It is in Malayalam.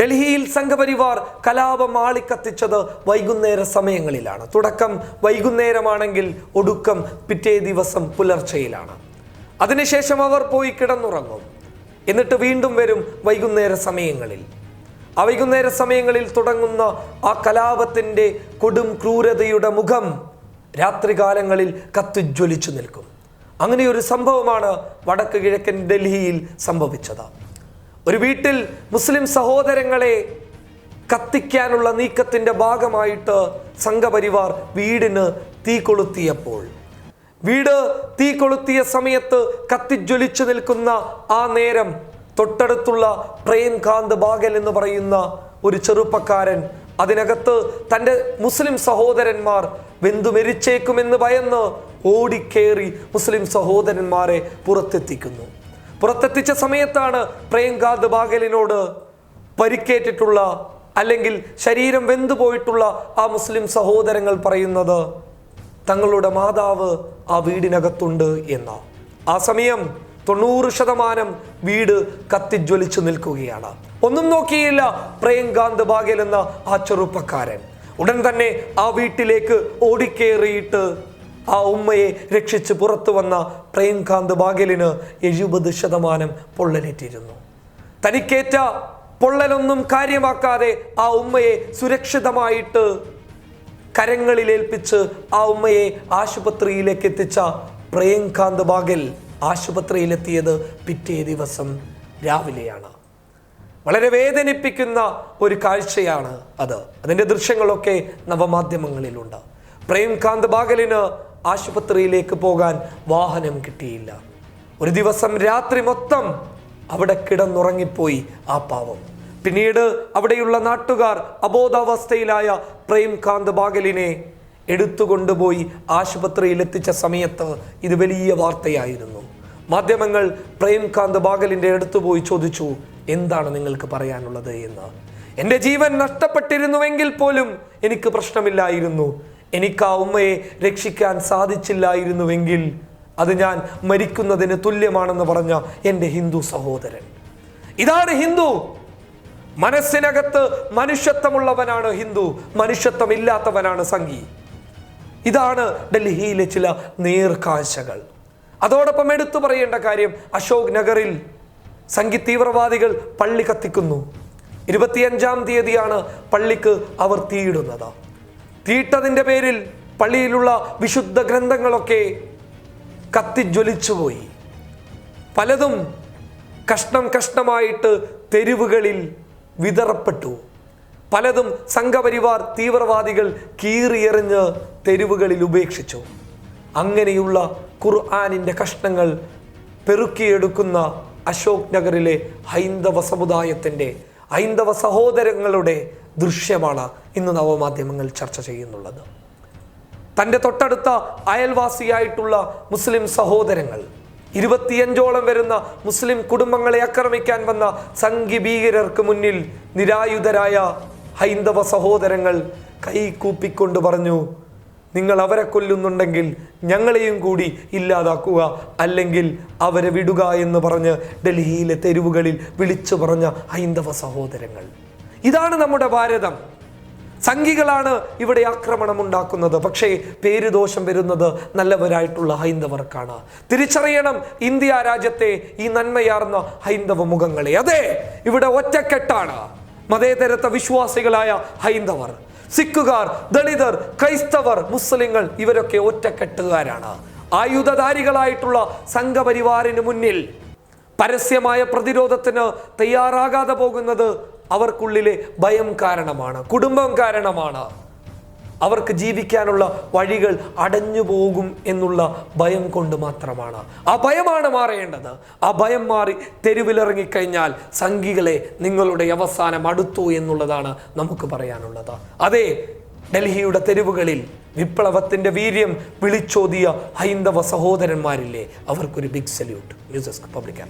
ഡൽഹിയിൽ സംഘപരിവാർ കലാപം ആളിക്കത്തിച്ചത് വൈകുന്നേര സമയങ്ങളിലാണ്. തുടക്കം വൈകുന്നേരമാണെങ്കിൽ ഒടുക്കം പിറ്റേ ദിവസം പുലർച്ചയിലാണ്. അതിനുശേഷം അവർ പോയി കിടന്നുറങ്ങും. എന്നിട്ട് വീണ്ടും വരും വൈകുന്നേര സമയങ്ങളിൽ. ആ വൈകുന്നേര സമയങ്ങളിൽ തുടങ്ങുന്ന ആ കലാപത്തിന്റെ കൊടും ക്രൂരതയുടെ മുഖം രാത്രികാലങ്ങളിൽ കത്തുജ്വലിച്ചു നിൽക്കും. അങ്ങനെ ഒരു സംഭവമാണ് വടക്ക് കിഴക്കൻ ഡൽഹിയിൽ സംഭവിച്ചത്. ഒരു വീട്ടിൽ മുസ്ലിം സഹോദരങ്ങളെ കത്തിക്കാനുള്ള നീക്കത്തിന്റെ ഭാഗമായിട്ട് സംഘപരിവാർ വീടിന് തീ കൊളുത്തിയപ്പോൾ. വീട് തീ കൊളുത്തിയ സമയത്ത് കത്തിജ്വലിച്ചു നിൽക്കുന്ന ആ നേരം തൊട്ടടുത്തുള്ള പ്രേംകാന്ത് ബാഗൽ എന്ന് പറയുന്ന ഒരു ചെറുപ്പക്കാരൻ അതിനകത്ത് തന്റെ മുസ്ലിം സഹോദരന്മാർ വെന്തു മരിച്ചേക്കുമെന്ന് ഭയന്ന് ഓടിക്കേറി മുസ്ലിം സഹോദരന്മാരെ പുറത്തെത്തിക്കുന്നു. പുറത്തെത്തിച്ച സമയത്താണ് പ്രേംകാന്ത് ബാഗലിനോട് പരിക്കേറ്റിട്ടുള്ള അല്ലെങ്കിൽ ശരീരം വെന്തുപോയിട്ടുള്ള ആ മുസ്ലിം സഹോദരങ്ങൾ പറയുന്നത് തങ്ങളുടെ മാതാവ് ആ വീടിനകത്തുണ്ട് എന്ന. ആ സമയം തൊണ്ണൂറ് ശതമാനം വീട് കത്തിജ്വലിച്ചു നിൽക്കുകയാണ്. ഒന്നും നോക്കിയില്ല പ്രേംകാന്ത് ബാഗൽ എന്ന ആ ചെറുപ്പക്കാരൻ. ഉടൻ തന്നെ ആ വീട്ടിലേക്ക് ഓടിക്കേറിയിട്ട് ആ ഉമ്മയെ രക്ഷിച്ച് പുറത്തു വന്ന പ്രേംകാന്ത് ബാഗലിന് എഴുപത് ശതമാനം പൊള്ളലേറ്റിരുന്നു. തനിക്കേറ്റ പൊള്ളലൊന്നും കാര്യമാക്കാതെ ആ ഉമ്മയെ സുരക്ഷിതമായിട്ട് കരങ്ങളിലേൽപ്പിച്ച് ആ ഉമ്മയെ ആശുപത്രിയിലേക്ക് എത്തിച്ച പ്രേംകാന്ത് ബാഗൽ ആശുപത്രിയിലെത്തിയത് പിറ്റേ ദിവസം രാവിലെയാണ്. വളരെ വേദനിപ്പിക്കുന്ന ഒരു കാഴ്ചയാണ് അത്. അതിന്റെ ദൃശ്യങ്ങളൊക്കെ നവമാധ്യമങ്ങളിലുണ്ട്. പ്രേംകാന്ത് ബാഗലിന് ആശുപത്രിയിലേക്ക് പോകാൻ വാഹനം കിട്ടിയില്ല. ഒരു ദിവസം രാത്രി മൊത്തം അവിടെ കിടന്നുറങ്ങിപ്പോയി ആ പാവം. പിന്നീട് അവിടെയുള്ള നാട്ടുകാർ അബോധാവസ്ഥയിലായ പ്രേംകാന്ത് ബാഗലിനെ എടുത്തുകൊണ്ടുപോയി ആശുപത്രിയിൽ എത്തിച്ച സമയത്ത് ഇത് വലിയ വാർത്തയായിരുന്നു. മാധ്യമങ്ങൾ പ്രേംകാന്ത് ബാഗലിന്റെ അടുത്ത് പോയി ചോദിച്ചു എന്താണ് നിങ്ങൾക്ക് പറയാനുള്ളത്? എന്ന്. എന്റെ ജീവൻ നഷ്ടപ്പെട്ടിരുന്നുവെങ്കിൽ പോലും എനിക്ക് പ്രശ്നമില്ലായിരുന്നു. എനിക്ക് ആ ഉമ്മയെ രക്ഷിക്കാൻ സാധിച്ചില്ലായിരുന്നുവെങ്കിൽ അത് ഞാൻ മരിക്കുന്നതിന് തുല്യമാണെന്ന് പറഞ്ഞ എന്റെ ഹിന്ദു സഹോദരൻ. ഇതാണ് ഹിന്ദു. മനസ്സിനകത്ത് മനുഷ്യത്വമുള്ളവനാണ് ഹിന്ദു മനുഷ്യത്വമില്ലാത്തവനാണ് സംഗി. ഇതാണ് ഡൽഹിയിലെ ചില നേർക്കാഴ്ചകൾ. അതോടൊപ്പം എടുത്തു പറയേണ്ട കാര്യം അശോക് നഗറിൽ സംഘി തീവ്രവാദികൾ പള്ളി കത്തിക്കുന്നു. ഇരുപത്തിയഞ്ചാം തീയതിയാണ് പള്ളിക്ക് അവർ തീയിടുന്നത്. തീയിട്ടതിന്റെ പേരിൽ പള്ളിയിലുള്ള വിശുദ്ധ ഗ്രന്ഥങ്ങളൊക്കെ കത്തിജ്വലിച്ചുപോയി. പലതും കഷ്ണം കഷ്ണമായിട്ട് തെരുവുകളിൽ വിതറപ്പെട്ടു. പലതും സംഘപരിവാർ തീവ്രവാദികൾ കീറിയെറിഞ്ഞ് തെരുവുകളിൽ ഉപേക്ഷിച്ചു. അങ്ങനെയുള്ള ഖുർആാനിന്റെ കഷ്ണങ്ങൾ പെറുക്കിയെടുക്കുന്ന അശോക് നഗറിലെ ഹൈന്ദവ സമുദായത്തിന്റെ ഹൈന്ദവ സഹോദരങ്ങളുടെ ദൃശ്യമാണ് ഇന്ന് നവമാധ്യമങ്ങൾ ചർച്ച ചെയ്യുന്നുള്ളത്. തന്റെ തൊട്ടടുത്ത അയൽവാസിയായിട്ടുള്ള മുസ്ലിം സഹോദരങ്ങൾ ഇരുപത്തിയഞ്ചോളം വരുന്ന മുസ്ലിം കുടുംബങ്ങളെ ആക്രമിക്കാൻ വന്ന സംഘി ഭീകരർക്ക് മുന്നിൽ നിരായുധരായ ഹൈന്ദവ സഹോദരങ്ങൾ കൈകൂപ്പിക്കൊണ്ട് പറഞ്ഞു നിങ്ങൾ അവരെ കൊല്ലുന്നുണ്ടെങ്കിൽ ഞങ്ങളെയും കൂടി ഇല്ലാതാക്കുക അല്ലെങ്കിൽ അവരെ വിടുക എന്ന് പറഞ്ഞ് ഡൽഹിയിലെ തെരുവുകളിൽ വിളിച്ചു പറഞ്ഞ ഹൈന്ദവ സഹോദരങ്ങൾ. ഇതാണ് നമ്മുടെ ഭാരതം. സംഘികളാണ് ഇവിടെ ആക്രമണം ഉണ്ടാക്കുന്നത് പക്ഷേ പേര് ദോഷം വരുന്നത് നല്ലവരായിട്ടുള്ള ഹൈന്ദവർക്കാണ്. തിരിച്ചറിയണം ഇന്ത്യ രാജ്യത്തെ ഈ നന്മയാർന്ന ഹൈന്ദവ മുഖങ്ങളെ. അതെ ഇവിടെ ഒറ്റക്കെട്ടാണ് മതേതരത്വ വിശ്വാസികളായ ഹൈന്ദവർ സിഖുകാർ ദളിതർ ക്രൈസ്തവർ മുസ്ലിങ്ങൾ ഇവരൊക്കെ ഒറ്റക്കെട്ടുകാരാണ്. ആയുധധാരികളായിട്ടുള്ള സംഘപരിവാറിന് മുന്നിൽ പരസ്യമായ പ്രതിരോധത്തിന് തയ്യാറാകാതെ പോകുന്നത് അവർക്കുള്ളിലെ ഭയം കാരണമാണ് കുടുംബം കാരണമാണ്. അവർക്ക് ജീവിക്കാനുള്ള വഴികൾ അടഞ്ഞു പോകും എന്നുള്ള ഭയം കൊണ്ട് മാത്രമാണ്. ആ ഭയമാണ് മാറേണ്ടത്. ആ ഭയം മാറി തെരുവിലിറങ്ങിക്കഴിഞ്ഞാൽ സംഘികളെ നിങ്ങളുടെ അവസാനം അടുത്തു എന്നുള്ളതാണ് നമുക്ക് പറയാനുള്ളത്. അതെ ഡൽഹിയുടെ തെരുവുകളിൽ വിപ്ലവത്തിന്റെ വീര്യം വിളിച്ചോതിയ ഹൈന്ദവ സഹോദരന്മാരില്ലേ? അവർക്കൊരു big salute news desk public